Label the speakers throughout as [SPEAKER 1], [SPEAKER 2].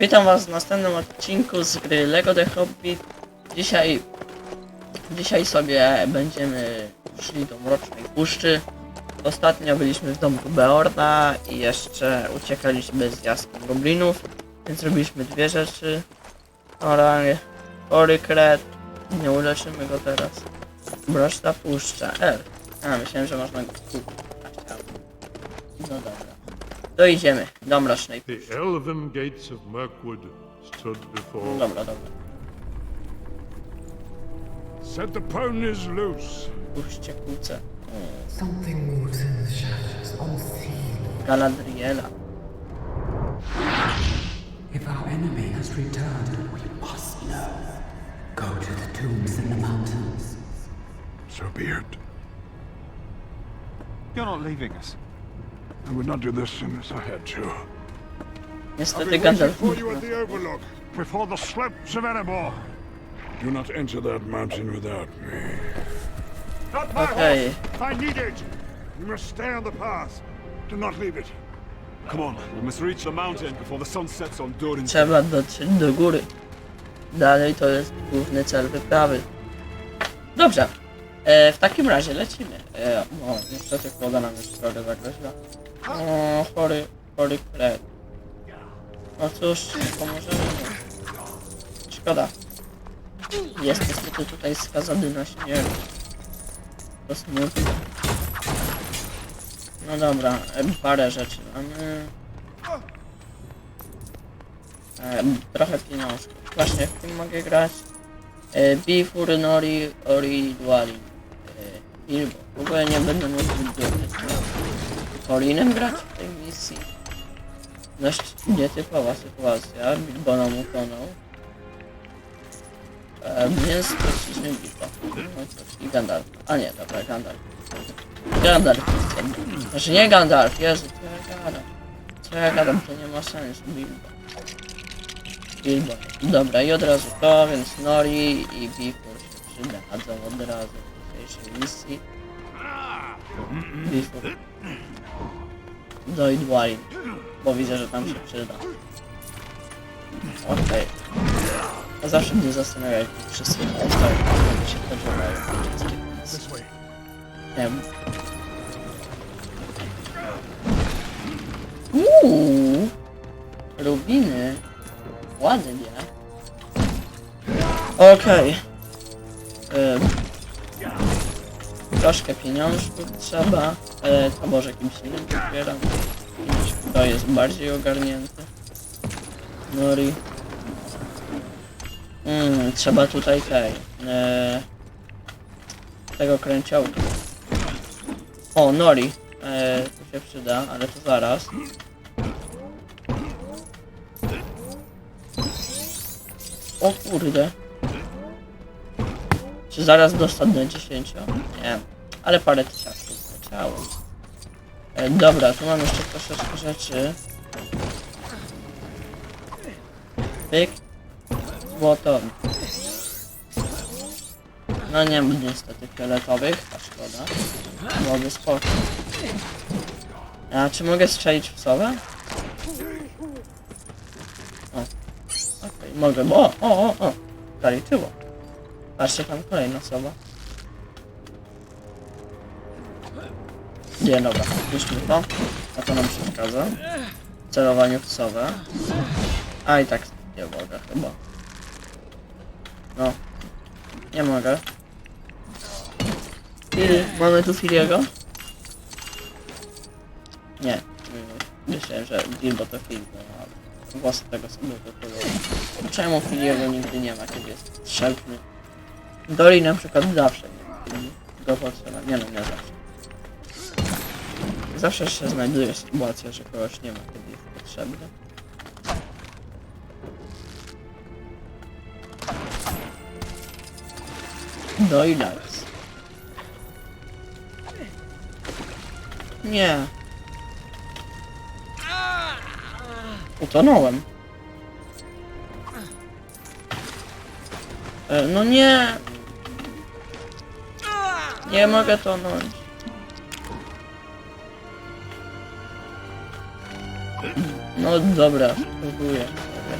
[SPEAKER 1] Witam was w następnym odcinku z gry LEGO The Hobbit. Dzisiaj, dzisiaj sobie będziemy szli do Mrocznej Puszczy. Ostatnio byliśmy w domku Beorna i jeszcze uciekaliśmy z jaskiń goblinów, więc robiliśmy dwie rzeczy. Oranie, chory kret, nie uleczymy go teraz. Mroczna Puszcza, L. A, myślałem, że można go kupić. No dobra. To idziemy do Mrocznej Puszczy.
[SPEAKER 2] The elven gates of Mirkwood stood before.
[SPEAKER 1] Dobra, dobra.
[SPEAKER 2] Set the ponies loose.
[SPEAKER 1] Puśćcie kłócę.
[SPEAKER 3] Something moves in the shadows, unseen.
[SPEAKER 1] Galadriela.
[SPEAKER 3] If our enemy has returned, we must know. Go to the tombs in the mountains.
[SPEAKER 4] So be it.
[SPEAKER 5] You're not leaving us.
[SPEAKER 4] I would not do this unless I had to.
[SPEAKER 1] Niestety Gandalf.
[SPEAKER 4] for you at the Overlook, before the slopes of Erebor. Do not enter that mountain without me. Not my
[SPEAKER 1] Okej.
[SPEAKER 4] horse! I need it! You must stay on the path. Do not leave it.
[SPEAKER 5] Come on, we must reach the mountain before the sun sets on Durin.
[SPEAKER 1] Trzeba dotrzeć do góry. Dalej to jest główny cel wyprawy. Dobrze. E, w takim razie lecimy. E, o, niestety woda nam już trochę zagroziła. O, chory, chory kret. No cóż, pomożemy mu. Szkoda. Jest niestety tutaj skazany na śmierć. To smutne. No dobra, e, parę rzeczy mamy. E, trochę pieniążków. Właśnie, w tym mogę grać. E, Bifur, Nori, Ori, Dwali. Bilbo. W ogóle nie będę mógł wybrać. Orinem grać w tej misji. Dość nietypowa sytuacja. Bilbo nam utonął. E, więc straciliśmy Bilbo. No cóż, i Gandalf. A nie, dobra, Gandalf. Gandalf. Znaczy nie Gandalf, Jezu, co ja gadam. Co ja gadam, to nie ma sensu, Bilbo. Bilbo. Dobra, i od razu to, więc Nori i Bifur się przydadzą od razu dzisiejszej misji. Do Idwalin, bo widzę, że tam się przyda. Okej. A zawsze mnie zastanawia, jak wszyscy się podobają wszystkie misje. Nie wiem. Uuu, rubiny. Ładnie. Okej. Ym. Troszkę pieniążków trzeba. E, to może kimś innym. Kimś, kto jest bardziej ogarnięty. Nori. Mm, trzeba tutaj tej. E, tego kręciołka. O, Nori. E, tu się przyda, ale to zaraz. O kurde. Czy zaraz dostanę 10? Nie. Ale parę tysiaczków leciało. E, dobra, tu mam jeszcze troszeczkę rzeczy. Pyk. Złoto. No nie mam niestety fioletowych, a szkoda. Byłoby spoko. A czy mogę strzelić w sowę? Okej, mogę, bo o, o, o, o, zaliczyło. Patrzcie, tam kolejna osoba. Nie, dobra, puśćmy to. A to nam przeszkadza. Celowanie w sowę. A i tak nie mogę chyba. No. Nie mogę. Fili, mamy tu Filiego? Nie. Myślałem, że Bilbo to Fili, no, ale głos tego sobie wypływał. Czemu Filiego nigdy nie ma, kiedy jest potrzebny? Doli na przykład zawsze go potrzeba. Nie no, nie zawsze. Zawsze się znajduje sytuacja, że kogoś nie ma, kiedy jest potrzebny. No i nice. Nie. Utonąłem. E, No nie. Nie mogę tonąć. No dobra, spróbuję. sobie.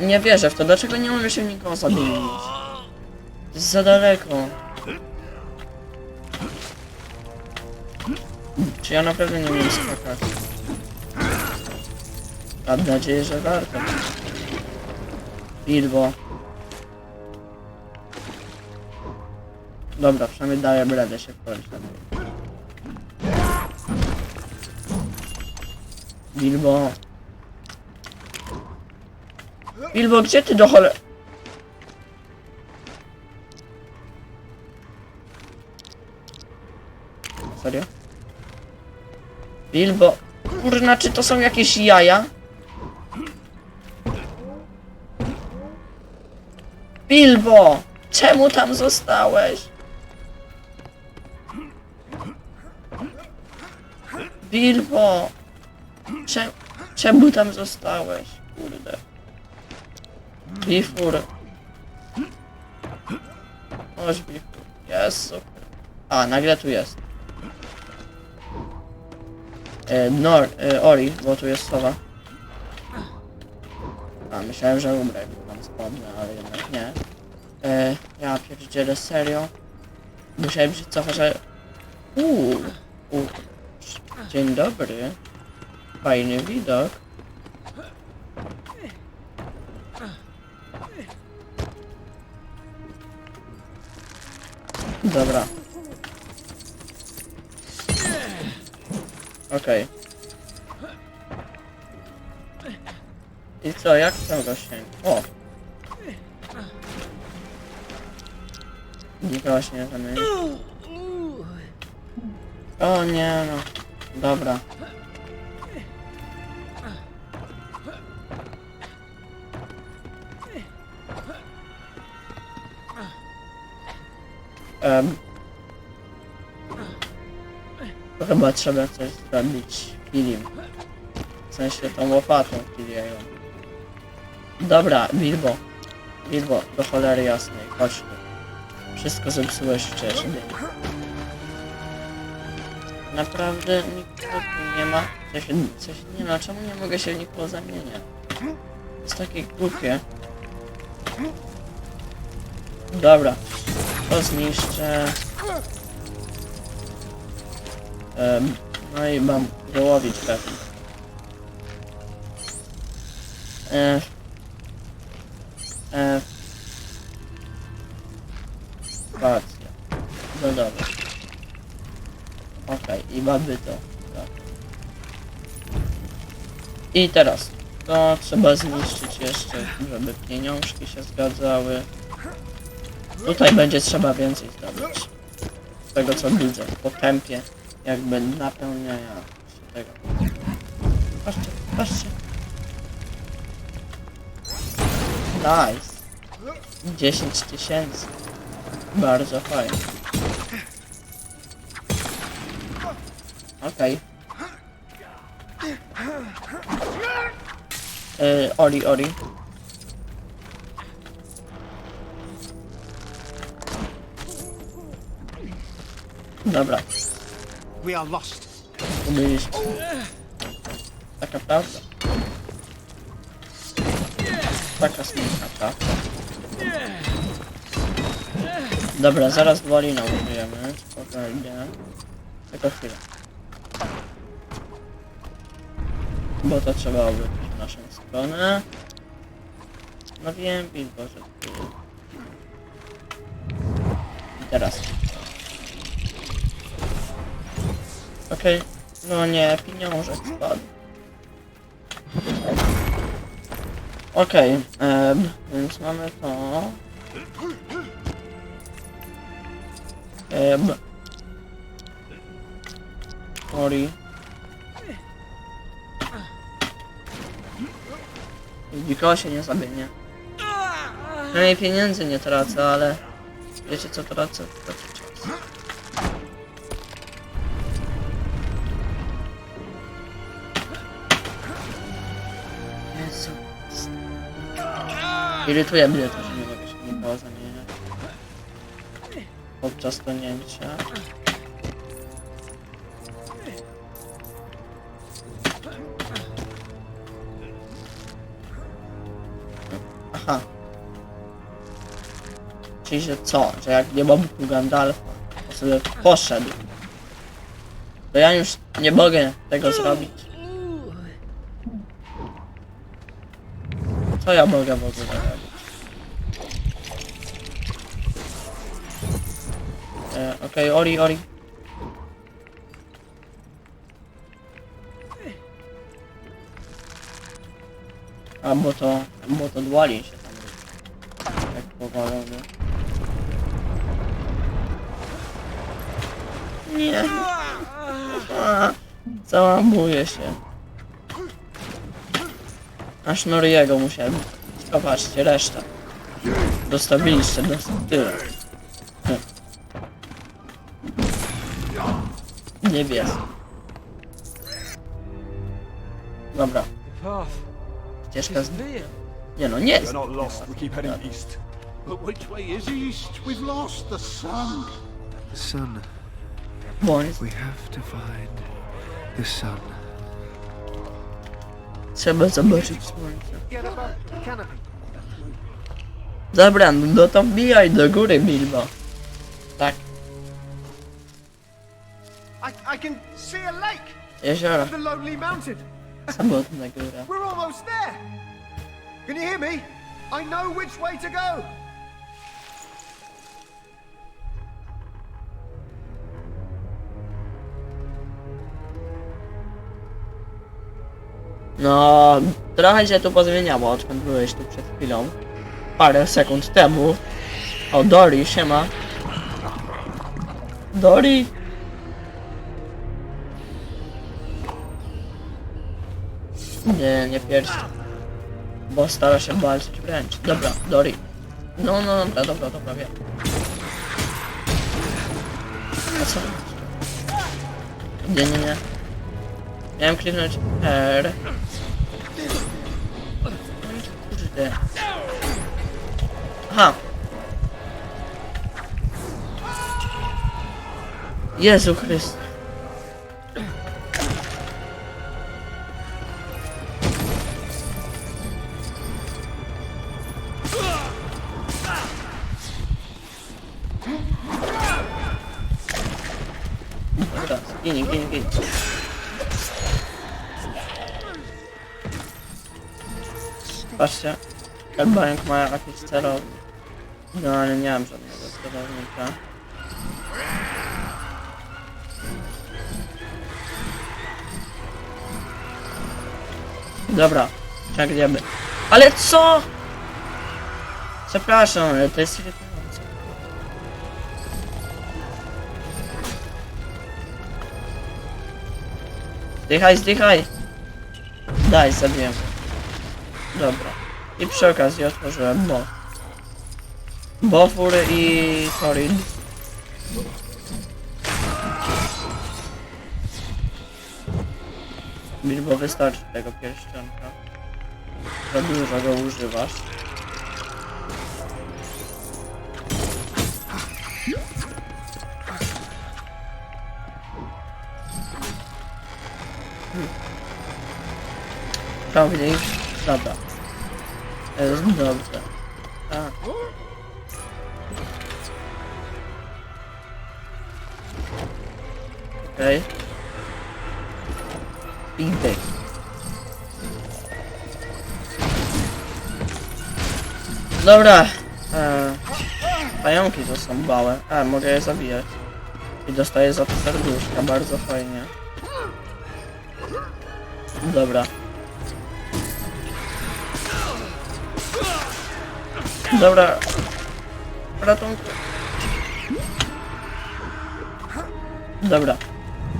[SPEAKER 1] No, Nie wierzę w to, dlaczego nie mogę się nikogo zamienić? Jest za daleko. Czy ja naprawdę nie umiem skakać? Mam nadzieję, że warto. Bilbo. Dobra, przynajmniej daję radę się wchodzić na. Bilbo. Bilbo, gdzie ty do chole... Serio? Bilbo... Kurna, czy to są jakieś jaja? Bilbo! Czemu tam zostałeś? Bilbo! Czemu, czemu tam zostałeś? Kurde. Bifur. Chodź, Bifur. Jest. A, nagle tu jest. E, Nor, e, Ori, bo tu jest sowa. A, myślałem, że umrę, jak tam spadnę, ale jednak nie. E, ja pierdzielę, serio. Musiałem się cofać, ale... Uuu, uuu. Dzień dobry. Fajny widok. Dobra. Okej. I co, jak tam się... O! Nie zamieni. O nie no. Dobra. To chyba trzeba coś zrobić Kilim. W sensie tą łopatą Kiliają. Dobra, Bilbo. Bilbo, do cholery jasnej, chodź tu. Wszystko zepsułeś wcześniej. Naprawdę nikogo nie ma. Coś, coś nie ma, czemu nie mogę się w nikogo zamieniać? Jest takie głupie. Dobra. To zniszczę. Em, no i mam go łowić pewnie. E, e, Spacja. No dobra. I mamy to. Tak. I teraz. To trzeba zniszczyć jeszcze, żeby pieniążki się zgadzały. Tutaj będzie trzeba więcej zdobyć. Z tego co widzę, po tempie jakby napełniania się tego. Patrzcie, patrzcie. Nice. 10 tysięcy. Bardzo fajnie. Okej. Okay. Ori, Ori. Dobra,
[SPEAKER 5] We are lost.
[SPEAKER 1] ubyliśmy. Taka prawda. Taka smutna prawda. Dobra, zaraz Wolina użyjemy. Spokojnie. Tylko chwilę. Bo to trzeba obrócić w naszą stronę. No wiem, Bilbo, że tu... I teraz. Okej. No nie, pieniążek spadł. Okej, em, więc mamy to. Em. Ori. Nikogo się nie zamienię. Przynajmniej pieniędzy nie tracę, ale wiecie co tracę? Tracę czas. Jezu. Irytuje mnie to, że nie mogę się nikogo zamieniać. Podczas tonięcia. Czyli że co? Że jak nie mam tu Gandalfa, to sobie poszedł. To ja już nie mogę tego zrobić. Co ja mogę w ogóle robić? E, Okej, Ori, Ori. A bo to, bo to dłali się tam jak powalony. Nie. A, Załamuję się. Aż Noriego musiałem. Zobaczcie, reszta. Dostawiliście do tyle. Hm. Niebieski. Dobra, ścieżka z... Nie no, nie jest.
[SPEAKER 6] But which way is east? We've lost the sun.
[SPEAKER 7] The sun.
[SPEAKER 1] Bo.
[SPEAKER 7] We have to find the sun.
[SPEAKER 1] Trzeba zobaczyć słońce.
[SPEAKER 7] Get up a canopy.
[SPEAKER 1] Dobra, no to wbijaj do góry, Bilbo. Tak,
[SPEAKER 8] I, I can see a lake!
[SPEAKER 1] jezioro.
[SPEAKER 8] The Lonely Mountain!
[SPEAKER 1] Samotna góra.
[SPEAKER 8] We're almost there! Can you hear me? I know which way to go!
[SPEAKER 1] No, trochę się tu pozmieniało, odkąd byłeś tu przed chwilą. Parę sekund temu. O, Dori, siema. Dori! Nie, nie pierś. Bo stara się walczyć wręcz. Dobra, Dori. No, no, dobra, dobra, dobra, wiem. Nie, nie, nie. Miałem kliknąć R. No i kurde. Aha. Jezu Chryst. Hellbank ma jakieś celownik. No ale nie mam żadnego celownika. Dobra, ciągniemy. Ale co? Przepraszam, ale to jest irytujące. Zdychaj, zdychaj! Daj, zabiję. Dobra. I przy okazji otworzyłem bo. Bofur i Thorin. Bilbo wystarczy tego pierścionka. Za dużo go używasz. Prawdziej? Dobra. To jest dobrze. Tak. Okej. Okay. Dobra. E, pająki to są bałe. A, mogę je zabijać. I dostaję za to serduszka, bardzo fajnie. Dobra. Dobra. Ratunku. Dobra.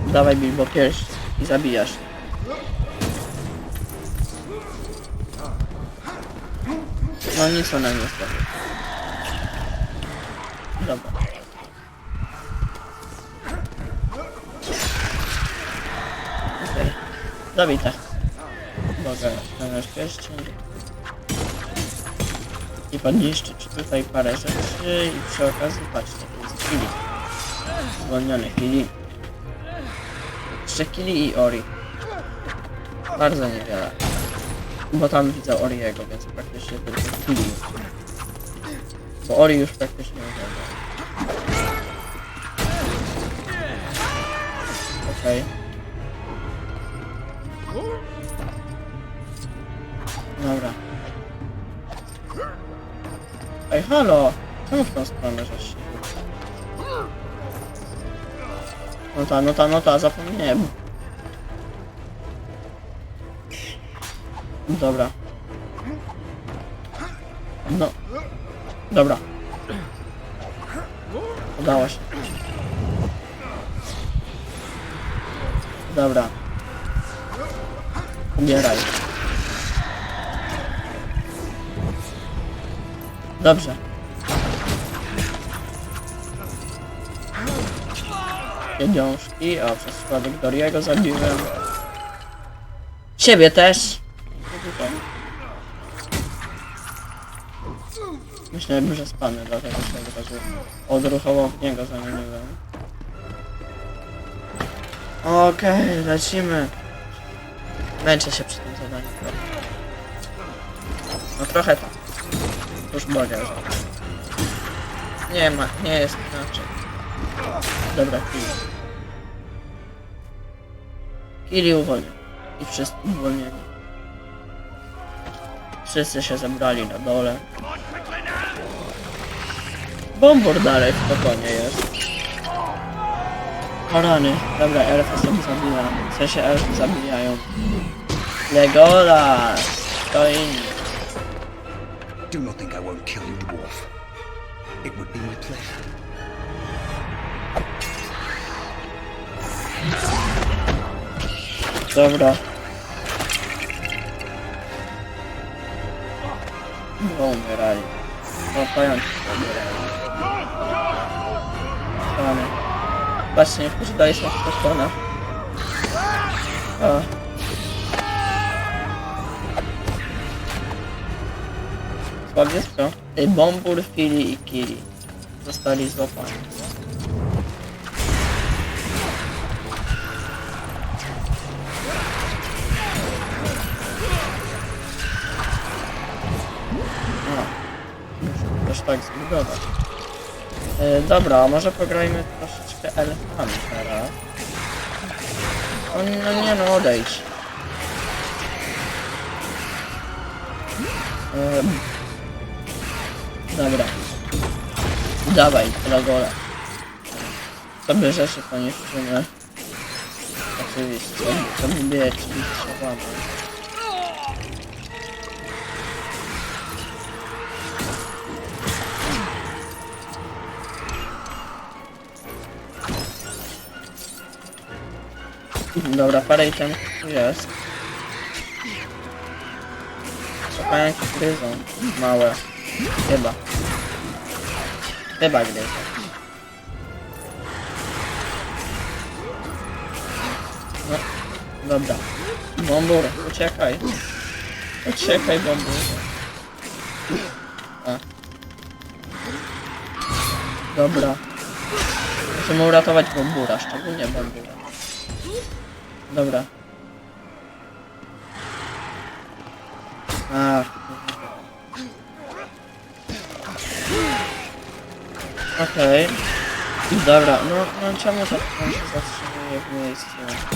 [SPEAKER 1] Dawaj Bilbo pierś i zabijasz. No nic ona nie zrobi. Dobra. Okej. Zabite. Mogę znaleźć pierścień i podniszczyć tutaj parę rzeczy i przy okazji patrzcie, tu jest Kili. Zwolniony Kili. Jeszcze Kili i Ori. Bardzo niewiele. Bo tam widzę Oriego, więc praktycznie tylko Kili. Bo Ori już praktycznie nie wiadomo. Okej. Dobra. Ej, halo! Czemu w tą stronę żeś. No ta, no ta, no ta, zapomniałem. Dobra. No. Dobra. Udało się. Dobra. Umieraj. Dobrze. Pieniążki, a przez przypadek Doriego zabiłem. Ciebie też. Myślałem, że spanę, dlatego się od razu odruchowo w niego zamieniłem. Okej, lecimy. Męczę się przy tym zadaniu. No trochę tak. Już mogę. Nie ma, nie jest inaczej. Dobra, Kili. Kili uwolnił. I wszyscy uwolnieni. Wszyscy się zebrali na dole. Bombor dalej w pokonie jest. O rany. Dobra, elfy sobie zabija. W sensie elfy zabijają. Legolas! To inni.
[SPEAKER 9] Do not think I won't kill you, dwarf. It would be my pleasure.
[SPEAKER 1] Dobra. No umierali. No pająki umierali. Rany. Patrzcie, niektórzy dalej są w kosztonach. A. Zbawiecko. Y, Bombur, Fili i Kili. Zostali złapani. też tak zbudować. E, dobra, może pograjmy troszeczkę elfami teraz. O, no nie no, odejdź. Em, dobra. Dawaj, Dragola. Sobie rzeczy poniszczymy. Oczywiście, to lubię, czyli trzeba. Dobra, parę item jest. Pająki gryzą. Małe. Chyba. Chyba gryzą. No, dobra. Bombur, uciekaj. Uciekaj, bombur. A. Dobra. Musimy uratować bombura, szczególnie bombura. Dobra. A. Okej. Dobra, no, no czemu tak on się zatrzymuje w miejscu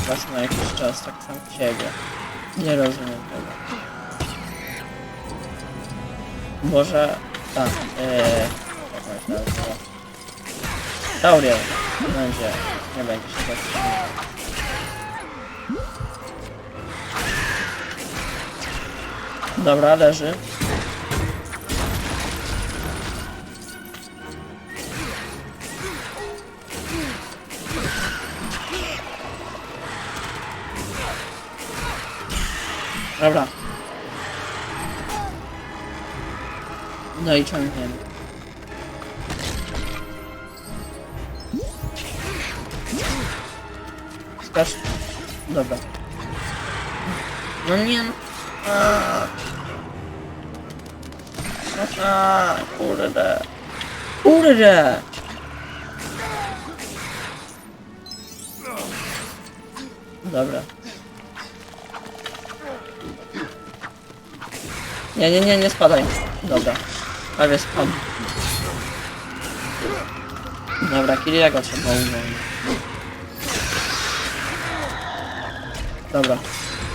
[SPEAKER 1] raz na jakiś czas, tak sam siebie? Nie rozumiem tego. Może... Tak, eee... Jak on się nazywa? Będzie, nie będzie się zatrzymywał. Dobra, leży. Dobra. No i ciągniemy. Skacz. Dobra. No nie no. A. Kurde. Kurde! Dobra. Nie, nie, nie, nie spadaj. Dobra. Prawie spadł. Dobra, Kiriego trzeba uwolnić. Dobra.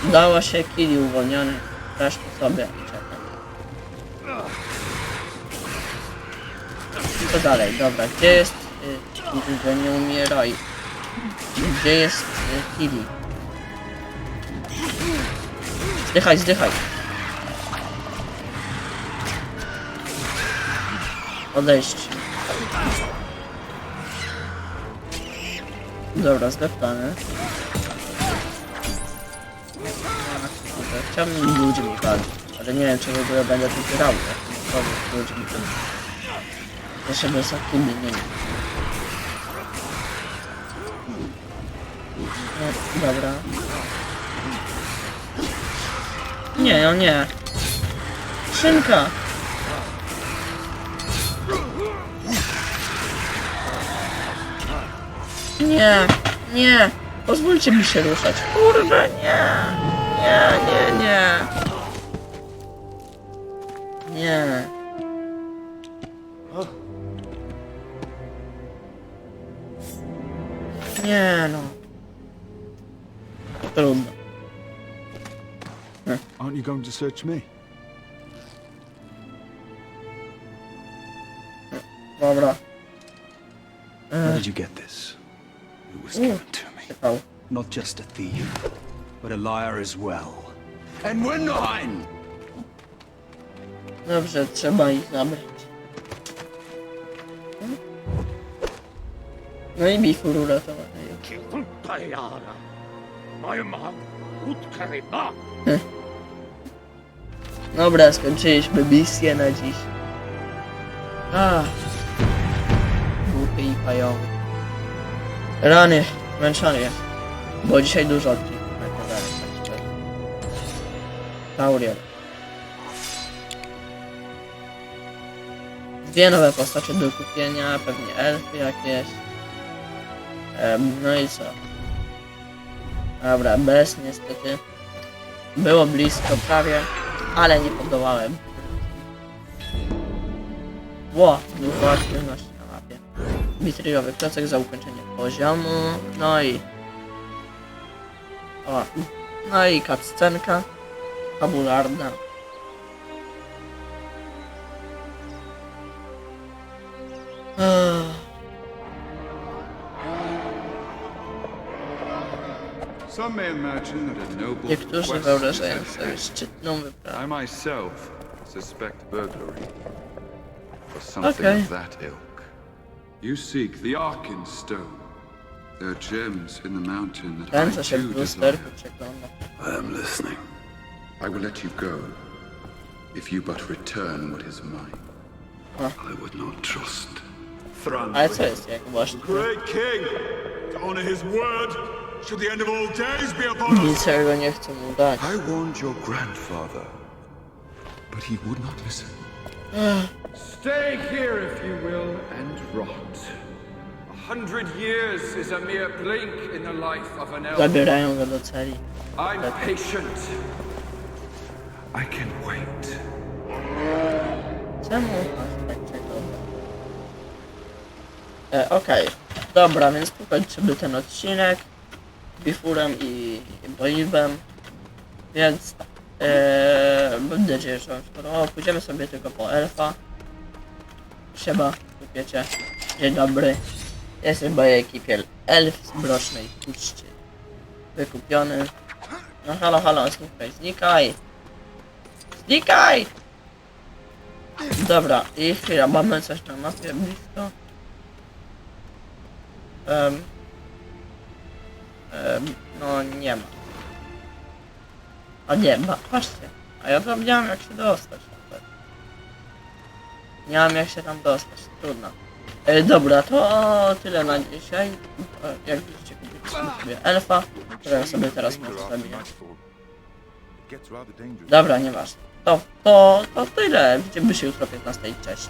[SPEAKER 1] Udało się, Kiri uwolniony. Resztę sobie i czekam. Co dalej? Dobra, gdzie jest... Y, że nie umieraj. Gdzie jest y, Kiri? Zdychaj, zdychaj. Odejść. Dobra, zdeptany. Chciałbym ludzie mi walczyć, ale nie wiem czy w ogóle będę tu grał. jak ludzie mi tym. Jeszcze bez aktywny nie wiem. No, dobra. Nie, no nie. Szynka! Nie, nie. Pozwólcie mi się ruszać. Kurde, nie. Nie, nie, nie. Nie. Nie no. Trudno.
[SPEAKER 5] Aren't you going to search me?
[SPEAKER 1] Dobra.
[SPEAKER 9] Where did you get this? Was given to me.
[SPEAKER 1] Czekał.
[SPEAKER 9] Not just a thief, but a liar as well. And we're nine!
[SPEAKER 1] Dobrze, trzeba ich zabrać. No i Bifur uratowany. Dobra, skończyliśmy misję na dziś. A. Głupi i pajowy. Rany, zmęczony jest. Bo dzisiaj dużo odcinków. Tauriel. Dwie nowe postacie do kupienia, pewnie elfy jakieś. Em, no i co? Dobra, bez niestety. Było blisko prawie, ale nie podołałem. Ło, dużo aktywności. Mitriowy klocek za ukończenie poziomu, no i... O, no i cutscenka fabularna. Niektórzy wyobrażają sobie szczytną wyprawę.
[SPEAKER 10] Something
[SPEAKER 1] Okay.
[SPEAKER 10] Of that ilk. You seek the Arkin Stone. There are gems in the mountain that
[SPEAKER 1] Kręcę
[SPEAKER 10] I
[SPEAKER 1] się
[SPEAKER 10] too
[SPEAKER 1] w
[SPEAKER 10] desire.
[SPEAKER 1] lusterku, przeglądam.
[SPEAKER 10] I am listening. I will let you go if you but return what is mine. I would not trust.
[SPEAKER 5] Thran.
[SPEAKER 1] Ale co jest jak właśnie?
[SPEAKER 5] Great king! To honor his word, should the end of all days be upon us!
[SPEAKER 1] Niczego nie chcę mu dać.
[SPEAKER 10] I warned your grandfather, but he would not listen.
[SPEAKER 6] Stay here if you will and rot. A hundred years is a mere blink in the life of an elf.
[SPEAKER 1] Zabierają go do celi.
[SPEAKER 6] I'm patient.
[SPEAKER 10] I can wait.
[SPEAKER 1] Czemu tak czekał? E, Okej, dobra, więc tu kończymy ten odcinek. Bifurem i Bolibem. Więc. E, mam nadzieję, że podobało. Pójdziemy sobie tylko po elfa. Siema, wiecie. Dzień dobry. Jestem w mojej ekipie elf z Mrocznej Puszczy. Wykupiony. No halo, halo, znikaj, znikaj! Znikaj! Dobra, i chwila, mamy coś na mapie blisko. Um, um, no nie ma. A nie ma, patrzcie. A ja zapomniałem jak się dostać. Nie mam jak się tam dostać, trudno. E, dobra, to tyle na dzisiaj. E, Jak widzicie, kupiliśmy sobie elfa, którego sobie teraz może zabijać. Dobra, nieważne. To, to, to tyle. Widzimy się jutro o 15. Cześć.